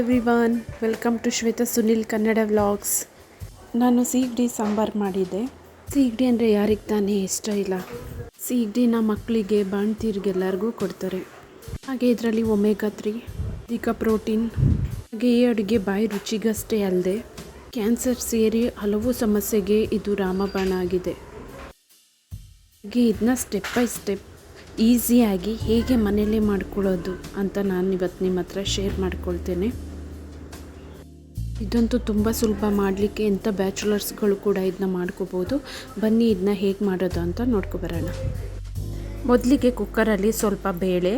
Everyone welcome to Shweta Sunil Kannada vlogs ನಾನು ಸೀಗಡಿ ಸಾಂಬಾರು ಮಾಡಿದ್ದೆ. ಸೀಗಡಿ ಅಂದರೆ ಯಾರಿಗೆ ತಾನೇ ಇಷ್ಟ ಇಲ್ಲ. ಸೀಗಡಿನ ಮಕ್ಕಳಿಗೆ ಬಾಣ್ತೀರಿಗೆಲ್ಲರಿಗೂ ಕೊಡ್ತಾರೆ. ಹಾಗೆ ಇದರಲ್ಲಿ ಒಮೆಗಾ ತ್ರೀ ಅಧಿಕ ಪ್ರೋಟೀನ್ ಹಾಗೆ ಈ ಅಡುಗೆ ಬಾಯಿ ರುಚಿಗಷ್ಟೇ ಅಲ್ಲದೆ ಕ್ಯಾನ್ಸರ್ ಸೇರಿ ಹಲವು ಸಮಸ್ಯೆಗೆ ಇದು ರಾಮಬಾಣ ಆಗಿದೆ. ಹಾಗೆ ಇದನ್ನ ಸ್ಟೆಪ್ ಬೈ ಸ್ಟೆಪ್ ಈಸಿಯಾಗಿ ಹೇಗೆ ಮನೆಯಲ್ಲೇ ಮಾಡ್ಕೊಳ್ಳೋದು ಅಂತ ನಾನು ಇವತ್ತು ನಿಮ್ಮ ಹತ್ರ ಶೇರ್ ಮಾಡ್ಕೊಳ್ತೇನೆ. ಇದಂತೂ ತುಂಬ ಸುಲಭ ಮಾಡಲಿಕ್ಕೆ ಎಂಥ ಬ್ಯಾಚುಲರ್ಸ್ಗಳು ಕೂಡ ಇದನ್ನ ಮಾಡ್ಕೋಬೋದು. ಬನ್ನಿ ಇದನ್ನ ಹೇಗೆ ಮಾಡೋದು ಅಂತ ನೋಡ್ಕೊಬರೋಣ ಮೊದಲಿಗೆ ಕುಕ್ಕರಲ್ಲಿ ಸ್ವಲ್ಪ ಬೇಳೆ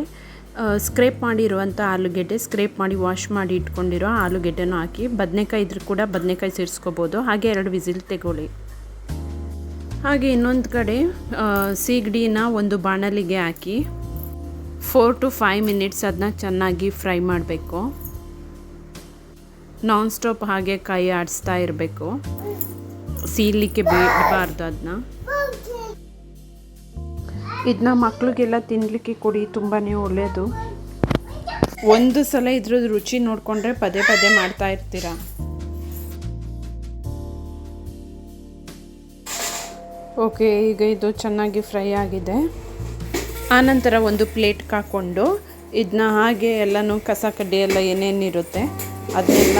ಸ್ಕ್ರೇಪ್ ಮಾಡಿರುವಂಥ ಆಲೂಗೆಡ್ಡೆ ಸ್ಕ್ರೇಪ್ ಮಾಡಿ ವಾಶ್ ಮಾಡಿ ಇಟ್ಕೊಂಡಿರೋ ಆಲೂಗೆಡ್ಡೆನೂ ಹಾಕಿ, ಬದನೆಕಾಯಿ ಇದ್ರೂ ಕೂಡ ಬದನೆಕಾಯಿ ಸೇರಿಸ್ಕೋಬೋದು. ಹಾಗೆ ಎರಡು ವಿಸಿಲ್ ತೆಗೊಳ್ಳಿ. ಹಾಗೆ ಇನ್ನೊಂದು ಕಡೆ ಸೀಗಡಿನ ಒಂದು ಬಾಣಲಿಗೆ ಹಾಕಿ ಫೋರ್ ಟು ಫೈವ್ ಮಿನಿಟ್ಸ್ ಅದನ್ನ ಚೆನ್ನಾಗಿ ಫ್ರೈ ಮಾಡಬೇಕು. ನಾನ್ ಸ್ಟಾಪ್ ಹಾಗೆ ಕೈ ಆಡಿಸ್ತಾ ಇರಬೇಕು. ಸೀಲಿಕ್ಕೆ ಬಿಡಬಾರ್ದು ಅದನ್ನ ಇದನ್ನ ಮಕ್ಕಳಿಗೆಲ್ಲ ತಿನ್ನಲಿಕ್ಕೆ ಕೊಡಿ ತುಂಬಾ ಒಳ್ಳೆಯದು ಒಂದು ಸಲ ಇದ್ರದ್ದು ರುಚಿ ನೋಡಿಕೊಂಡ್ರೆ ಪದೇ ಪದೇ ಮಾಡ್ತಾ ಇರ್ತೀರಾ. ಓಕೆ, ಈಗ ಇದು ಚೆನ್ನಾಗಿ ಫ್ರೈ ಆಗಿದೆ. ಆನಂತರ ಒಂದು ಪ್ಲೇಟ್ ಹಾಕ್ಕೊಂಡು ಇದನ್ನ ಹಾಗೆ ಎಲ್ಲನೂ ಕಸ ಕಡ್ಡಿ ಎಲ್ಲ ಏನೇನಿರುತ್ತೆ ಅದನ್ನೆಲ್ಲ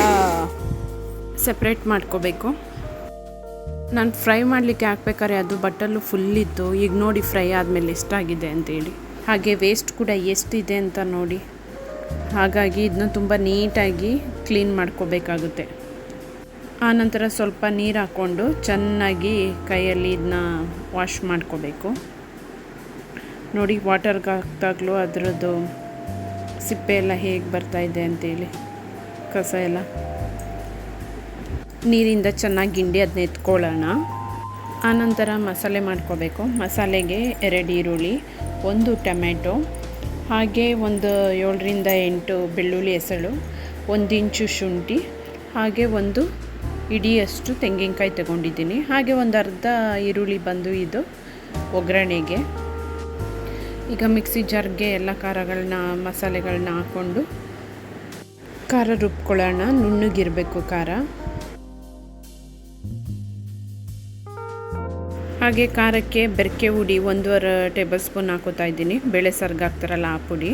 ಸಪ್ರೇಟ್ ಮಾಡ್ಕೋಬೇಕು. ನಾನು ಫ್ರೈ ಮಾಡಲಿಕ್ಕೆ ಹಾಕ್ಬೇಕಾದ್ರೆ ಅದು ಬಟ್ಟಲು ಫುಲ್ಲಿತ್ತು ಈಗ ನೋಡಿ ಫ್ರೈ ಆದಮೇಲೆ ಎಷ್ಟಾಗಿದೆ ಅಂತೇಳಿ. ಹಾಗೆ ವೇಸ್ಟ್ ಕೂಡ ಎಷ್ಟಿದೆ ಅಂತ ನೋಡಿ. ಹಾಗಾಗಿ ಇದನ್ನ ತುಂಬ ನೀಟಾಗಿ ಕ್ಲೀನ್ ಮಾಡ್ಕೋಬೇಕಾಗುತ್ತೆ. ಆನಂತರ ಸ್ವಲ್ಪ ನೀರು ಹಾಕ್ಕೊಂಡು ಚೆನ್ನಾಗಿ ಕೈಯಲ್ಲಿ ಇದನ್ನ ವಾಶ್ ಮಾಡ್ಕೋಬೇಕು. ನೋಡಿ ವಾಟರ್ಗೆ ಹಾಕ್ದಾಗಲೂ ಅದರದ್ದು ಸಿಪ್ಪೆ ಎಲ್ಲ ಹೇಗೆ ಬರ್ತಾಯಿದೆ ಅಂತೇಳಿ. ಕಸ ಎಲ್ಲ. ನೀರಿಂದ ಚೆನ್ನಾಗಿ ಗಿಂಡಿ ಅದನ್ನ ಎತ್ಕೊಳ್ಳೋಣ. ಆನಂತರ ಮಸಾಲೆ ಮಾಡ್ಕೋಬೇಕು. ಮಸಾಲೆಗೆ ಎರಡು ಈರುಳ್ಳಿ, ಒಂದು ಟೊಮೆಟೊ ಹಾಗೆ ಒಂದು ಏಳರಿಂದ ಎಂಟು ಬೆಳ್ಳುಳ್ಳಿ ಹೆಸಳು, ಒಂದು ಇಂಚು ಶುಂಠಿ, ಹಾಗೆ ಒಂದು ಇಡಿಯಷ್ಟು ತೆಂಗಿನಕಾಯಿ ತಗೊಂಡಿದ್ದೀನಿ. ಹಾಗೆ ಒಂದು ಅರ್ಧ ಈರುಳ್ಳಿ ಬಂದು ಇದು ಒಗ್ಗರಣೆಗೆ. ಈಗ ಮಿಕ್ಸಿ ಜಾರ್ಗೆ ಎಲ್ಲ ಖಾರಗಳನ್ನ ಮಸಾಲೆಗಳನ್ನ ಹಾಕ್ಕೊಂಡು ಖಾರ ರುಬ್ಕೊಳ್ಳೋಣ, ನುಣ್ಣಗಿರಬೇಕು ಖಾರ. ಹಾಗೆ ಖಾರಕ್ಕೆ ಬೆರಕೆ ಹುಡಿ ಒಂದೂವರೆ ಟೇಬಲ್ ಸ್ಪೂನ್ ಹಾಕೋತಾ ಇದ್ದೀನಿ. ಬೇಳೆ ಸರ್ಗೆ ಹಾಕ್ತಾರಲ್ಲ ಆ ಪುಡಿ.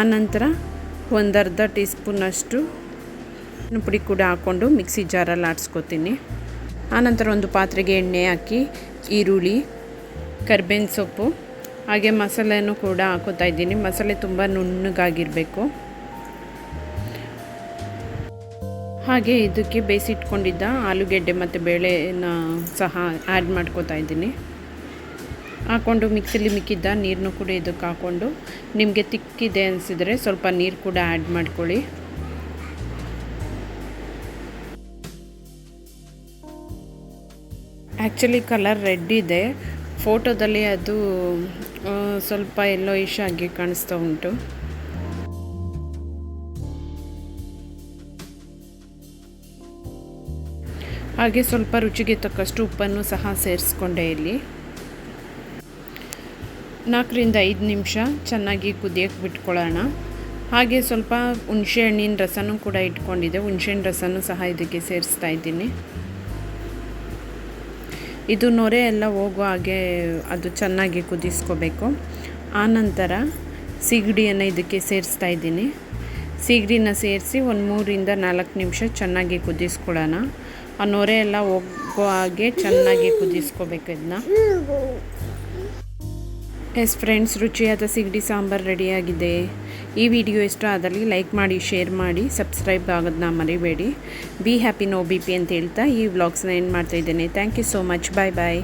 ಆನಂತರ ಒಂದು ಅರ್ಧ ಟೀ ಸ್ಪೂನಷ್ಟು ಪುಡಿ ಕೂಡ ಹಾಕ್ಕೊಂಡು ಮಿಕ್ಸಿ ಜಾರಲ್ಲಿ ಆಡಿಸ್ಕೊತೀನಿ. ಆನಂತರ ಒಂದು ಪಾತ್ರೆಗೆ ಎಣ್ಣೆ ಹಾಕಿ, ಈರುಳ್ಳಿ, ಕರ್ಬೇವಿನ ಸೊಪ್ಪು, ಹಾಗೆ ಮಸಾಲೆನೂ ಕೂಡ ಹಾಕೋತಾ ಇದ್ದೀನಿ. ಮಸಾಲೆ ತುಂಬ ನುಣ್ಣಗಾಗಿರಬೇಕು. ಹಾಗೆ ಇದಕ್ಕೆ ಬೇಯಿಸಿಟ್ಕೊಂಡಿದ್ದ ಆಲೂಗೆಡ್ಡೆ ಮತ್ತು ಬೇಳೆನ ಸಹ ಆ್ಯಡ್ ಮಾಡ್ಕೋತಾ ಇದ್ದೀನಿ. ಹಾಕ್ಕೊಂಡು ಮಿಕ್ಸಿಲಿ ಮಿಕ್ಕಿದ್ದ ನೀರನ್ನು ಕೂಡ ಇದಕ್ಕೆ ಹಾಕ್ಕೊಂಡು ನಿಮಗೆ ತಿಕ್ಕಿದೆ ಅನಿಸಿದರೆ ಸ್ವಲ್ಪ ನೀರು ಕೂಡ ಆ್ಯಡ್ ಮಾಡ್ಕೊಳ್ಳಿ. ಆ್ಯಕ್ಚುಲಿ ಕಲರ್ ರೆಡ್ ಇದೆ. ಫೋಟೋದಲ್ಲಿ ಅದು ಸ್ವಲ್ಪ ಎಲ್ಲೋ ಇಶ್ ಆಗಿ ಕಾಣಿಸ್ತಾ ಉಂಟು. ಹಾಗೆ ಸ್ವಲ್ಪ ರುಚಿಗೆ ತಕ್ಕಷ್ಟು ಉಪ್ಪನ್ನು ಸಹ ಸೇರಿಸ್ಕೊಂಡೆ ಇಲ್ಲಿ ನಾಲ್ಕರಿಂದ ಐದು ನಿಮಿಷ ಚೆನ್ನಾಗಿ ಕುದಿಯೋಕ್ಕೆ ಬಿಟ್ಕೊಳ್ಳೋಣ. ಹಾಗೆ ಸ್ವಲ್ಪ ಹುಣಸೆ ಹಣ್ಣಿನ ರಸನೂ ಕೂಡ ಇಟ್ಕೊಂಡಿದ್ದೆ. ಹುಣಸೆಹಣ್ಣು ರಸನೂ ಸಹ ಇದಕ್ಕೆ ಸೇರಿಸ್ತಾ ಇದ್ದೀನಿ. ಇದು ನೊರೆ ಎಲ್ಲ ಹೋಗೋ ಹಾಗೆ ಅದು ಚೆನ್ನಾಗಿ ಕುದಿಸ್ಕೋಬೇಕು. ಆನಂತರ ಸಿಗಡಿಯನ್ನು ಇದಕ್ಕೆ ಸೇರಿಸ್ತಾ ಇದ್ದೀನಿ. ಸಿಗಡಿನ ಸೇರಿಸಿ ಒಂದು ಮೂರಿಂದ ನಾಲ್ಕು ನಿಮಿಷ ಚೆನ್ನಾಗಿ ಕುದಿಸ್ಕೊಳ್ಳೋಣ. ಆ ನೊರೆ ಎಲ್ಲ ಹೋಗೋ ಹಾಗೆ ಚೆನ್ನಾಗಿ ಕುದಿಸ್ಕೋಬೇಕು ಇದನ್ನ ಎಸ್ ಫ್ರೆಂಡ್ಸ್ ರುಚಿಯಾದ ಸಿಗಡಿ ಸಾಂಬಾರು ರೆಡಿಯಾಗಿದೆ ಈ ವಿಡಿಯೋ ಇಷ್ಟ ಆದಲ್ಲಿ ಲೈಕ್ ಮಾಡಿ ಶೇರ್ ಮಾಡಿ ಸಬ್ಸ್ಕ್ರೈಬ್ ಆಗೋದನ್ನ ಮರಿಬೇಡಿ. Be happy no B P ಅಂತ ಹೇಳ್ತಾ ಈ ವ್ಲಾಗ್ಸ್ನ ಏನು ಮಾಡ್ತಾಯಿದ್ದೇನೆ thank you so much bye bye